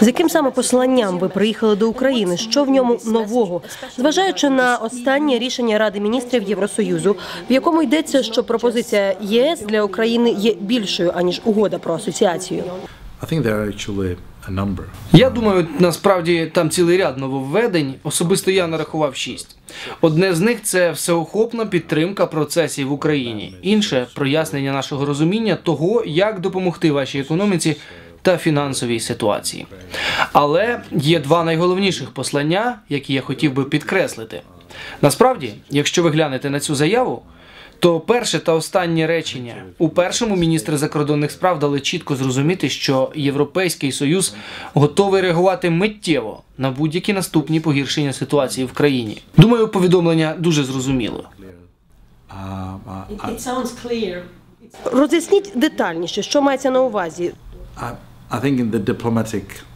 З яким саме посланням ви приїхали до України? Що в ньому нового? Зважаючи на останнє рішення Ради міністрів Євросоюзу, в якому йдеться, що пропозиція ЄС для України є більшою аніж угода про асоціацію. I. Я думаю, насправді там цілий ряд нововведень. Особисто я нарахував шість. Одне з них це всеохопна підтримка процесів в Україні. Інше прояснення нашого розуміння того, як допомогти вашій економіці та фінансовій ситуації. Але є два найголовніших послання, які я хотів би підкреслити. Насправді, якщо ви глянете на цю заяву, то перше та останнє речення у першому міністри закордонних справ дали чітко зрозуміти, що Європейський союз готовий реагувати миттєво на будь-які наступні погіршення ситуації в країні. Думаю, повідомлення дуже зрозуміло. Uh, uh. Роз'ясніть детальніше, що мається на увазі.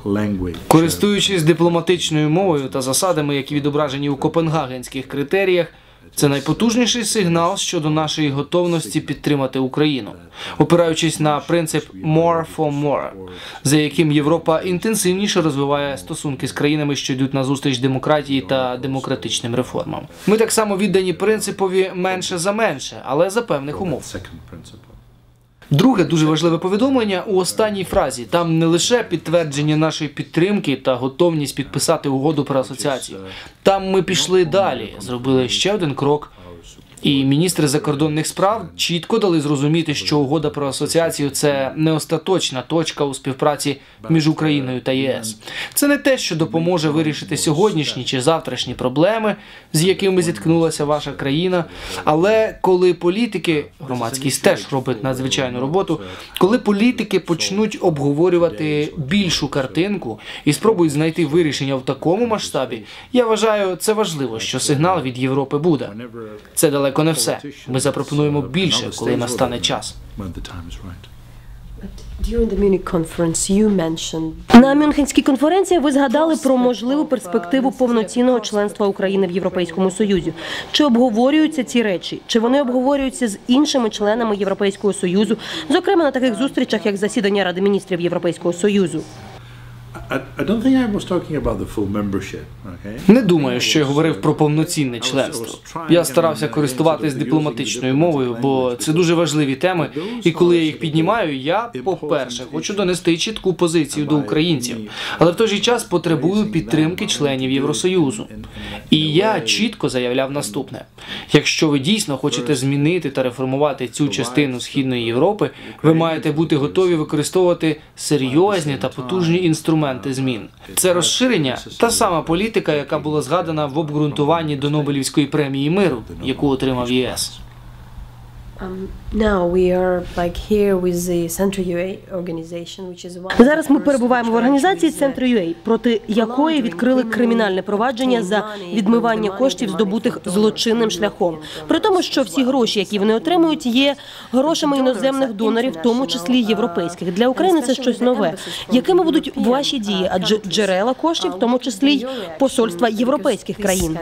Language. Користуючись дипломатичною мовою та засадами, які відображені у копенгагенських критеріях, це найпотужніший сигнал щодо нашої готовності підтримати Україну, опираючись на принцип «more for more», за яким Європа інтенсивніше розвиває стосунки з країнами, що йдуть на зустріч демократії та демократичним реформам. Ми так само віддані принципові менше за менше, але за певних умов. Друге дуже важливе повідомлення у останній фразі. Там не лише підтвердження нашої підтримки та готовність підписати угоду про асоціацію. Там ми пішли далі, зробили ще один крок. І міністри закордонних справ чітко дали зрозуміти, що угода про асоціацію це не остаточна точка у співпраці між Україною та ЄС. Це не те, що допоможе вирішити сьогоднішні чи завтрашні проблеми, з якими зіткнулася ваша країна. Але коли політики, громадськість теж робить надзвичайну роботу, коли політики почнуть обговорювати більшу картинку і спробують знайти вирішення в такому масштабі, я вважаю, це важливо, що сигнал від Європи буде. Це далеко не все. Ми запропонуємо більше, коли настане час. На Мюнхенській конференції ви згадали про можливу перспективу повноцінного членства України в Європейському Союзі. Чи обговорюються ці речі? Чи вони обговорюються з іншими членами Європейського Союзу, зокрема на таких зустрічах, як засідання Ради міністрів Європейського Союзу? Не думаю, що я говорив про повноцінне членство. Я старався користуватись дипломатичною мовою, бо це дуже важливі теми. І коли я їх піднімаю, я, по-перше, хочу донести чітку позицію до українців, але в той же час потребую підтримки членів Євросоюзу. І я чітко заявляв наступне: якщо ви дійсно хочете змінити та реформувати цю частину східної Європи, ви маєте бути готові використовувати серйозні та потужні інструменти змін. Це розширення та сама політика, яка була згадана в обґрунтуванні до Нобелівської премії миру, яку отримав ЄС. Зараз ми перебуваємо в організації Центр UA, проти якої відкрили кримінальне провадження за відмивання коштів, здобутих злочинним шляхом. При тому, що всі гроші, які вони отримують, є грошами іноземних донорів, в тому числі європейських. Для України це щось нове. Якими будуть ваші дії? Адже джерела коштів, в тому числі й посольства європейських країн.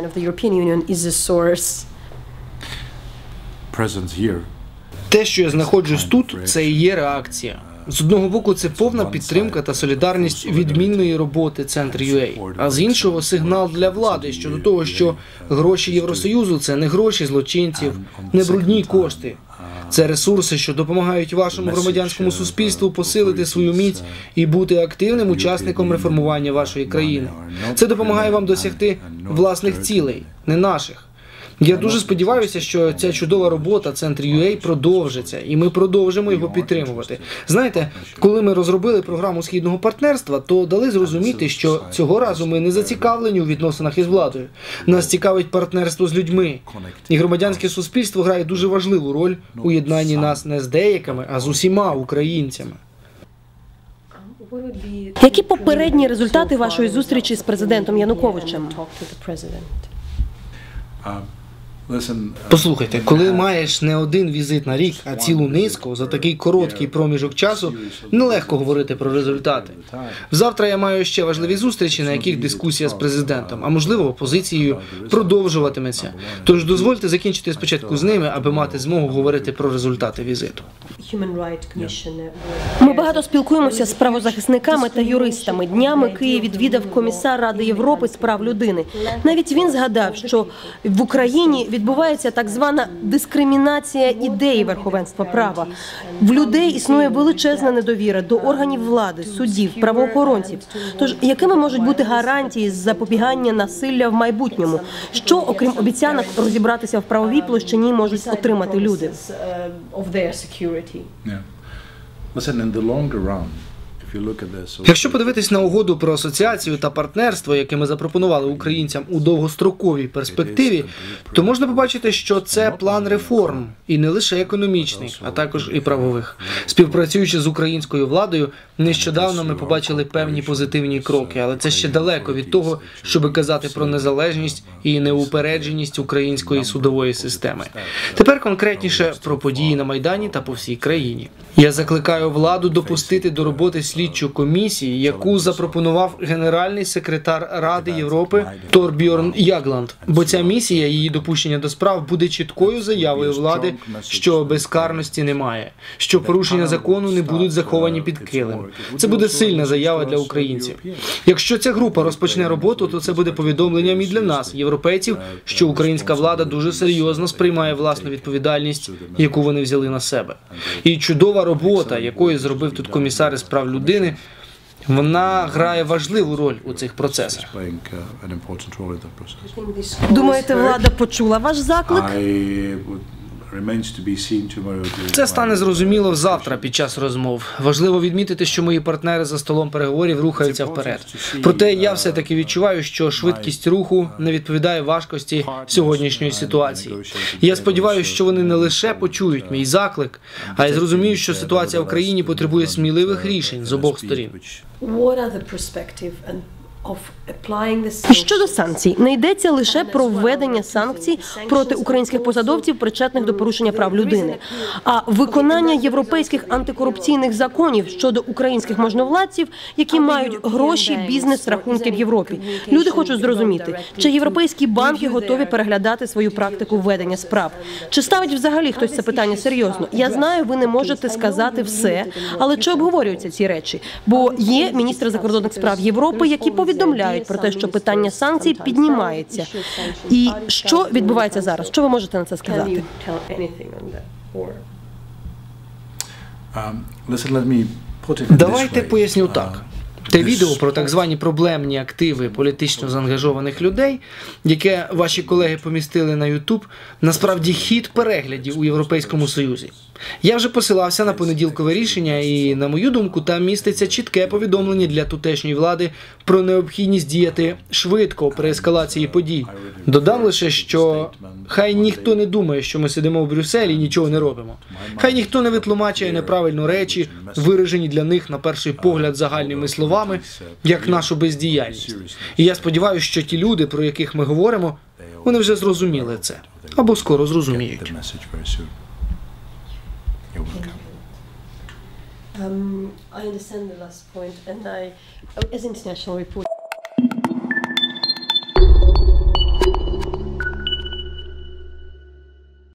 Те, що я знаходжусь тут, це і є реакція. З одного боку, це повна підтримка та солідарність відмінної роботи Центр UA, а з іншого сигнал для влади щодо того, що гроші Євросоюзу це не гроші злочинців, не брудні кошти. Це ресурси, що допомагають вашому громадянському суспільству посилити свою міць і бути активним учасником реформування вашої країни. Це допомагає вам досягти власних цілей, не наших. Я дуже сподіваюся, що ця чудова робота Центр UA продовжиться, і ми продовжимо його підтримувати. Знаєте, коли ми розробили програму східного партнерства, то дали зрозуміти, що цього разу ми не зацікавлені у відносинах із владою. Нас цікавить партнерство з людьми. І громадянське суспільство грає дуже важливу роль у єднанні нас не з деякими, а з усіма українцями. Які попередні результати вашої зустрічі з президентом Януковичем? Послухайте, коли маєш не один візит на рік, а цілу низку за такий короткий проміжок часу, нелегко говорити про результати. Завтра я маю ще важливі зустрічі, на яких дискусія з президентом, а можливо опозицією продовжуватиметься. Тож дозвольте закінчити спочатку з ними, аби мати змогу говорити про результати візиту. Uh, Ми багато спілкуємося з правозахисниками та юристами. Днями Київ відвідав комісар Ради Європи з прав людини. Навіть він згадав, що в Україні відбувається так звана дискримінація ідеї верховенства права. В людей існує величезна недовіра до органів влади, судів, правоохоронців. Тож якими можуть бути гарантії з запобігання насилля в майбутньому? Що, окрім обіцянок, розібратися в правовій площині можуть отримати люди? yeah. Listen, in the longer run, Якщо подивитись на угоду про асоціацію та партнерство, яке ми запропонували українцям у довгостроковій перспективі, то можна побачити, що це план реформ і не лише економічних, а також і правових. Співпрацюючи з українською владою, нещодавно ми побачили певні позитивні кроки, але це ще далеко від того, щоб казати про незалежність і неупередженість української судової системи. Тепер конкретніше про події на майдані та по всій країні. Я закликаю владу допустити до роботи слідчу комісію, яку запропонував генеральний секретар Ради Європи Торбьорн Ягланд. Бо ця місія, її допущення до справ, буде чіткою заявою влади, що безкарності немає, що порушення закону не будуть заховані під килим. Це буде сильна заява для українців. Якщо ця група розпочне роботу, то це буде повідомленням і для нас, європейців, що українська влада дуже серйозно сприймає власну відповідальність, яку вони взяли на себе. І чудова робота, якою зробив тут комісар із прав людини, вона грає важливу роль у цих процесах. uh. Думаєте, влада почула ваш заклик? I would, remains to be seen tomorrow. to- Це стане зрозуміло завтра під час розмов. Важливо відмітити, що мої партнери за столом переговорів рухаються вперед. Проте я все таки відчуваю, що швидкість руху не відповідає важкості сьогоднішньої ситуації. І я сподіваюся, що вони не лише почують мій заклик, а й зрозуміють, що ситуація в країні потребує сміливих рішень з обох сторін. Щодо санкцій, не йдеться лише про введення санкцій проти українських посадовців, причетних до порушення прав людини, а виконання європейських антикорупційних законів щодо українських можновладців, які мають гроші, бізнес, рахунки в Європі. Люди хочуть зрозуміти, чи європейські банки готові переглядати свою практику ведення справ. Чи ставить взагалі хтось це питання серйозно? Я знаю, ви не можете сказати все, але чи обговорюються ці речі? Бо є міністри закордонних справ Європи, які повідомляють про те, що питання санкцій піднімається. І що відбувається зараз? Що ви можете на це сказати? Um, Давайте поясню Uh, так. Те відео про так звані проблемні активи політично заангажованих людей, яке ваші колеги помістили на Ютуб, насправді хід переглядів у Європейському Союзі. Я вже посилався на понеділкове рішення, і на мою думку, там міститься чітке повідомлення для тутешньої влади про необхідність діяти швидко при ескалації подій. Додам лише, що хай ніхто не думає, що ми сидимо в Брюсселі і нічого не робимо. Хай ніхто не витлумачує неправильно речі, виражені для них на перший погляд загальними словами, як нашу бездіяльність. І я сподіваюся, що ті люди, про яких ми говоримо, вони вже зрозуміли це або скоро зрозуміють. You're welcome. um, I understand the last point, and I, as international reporter.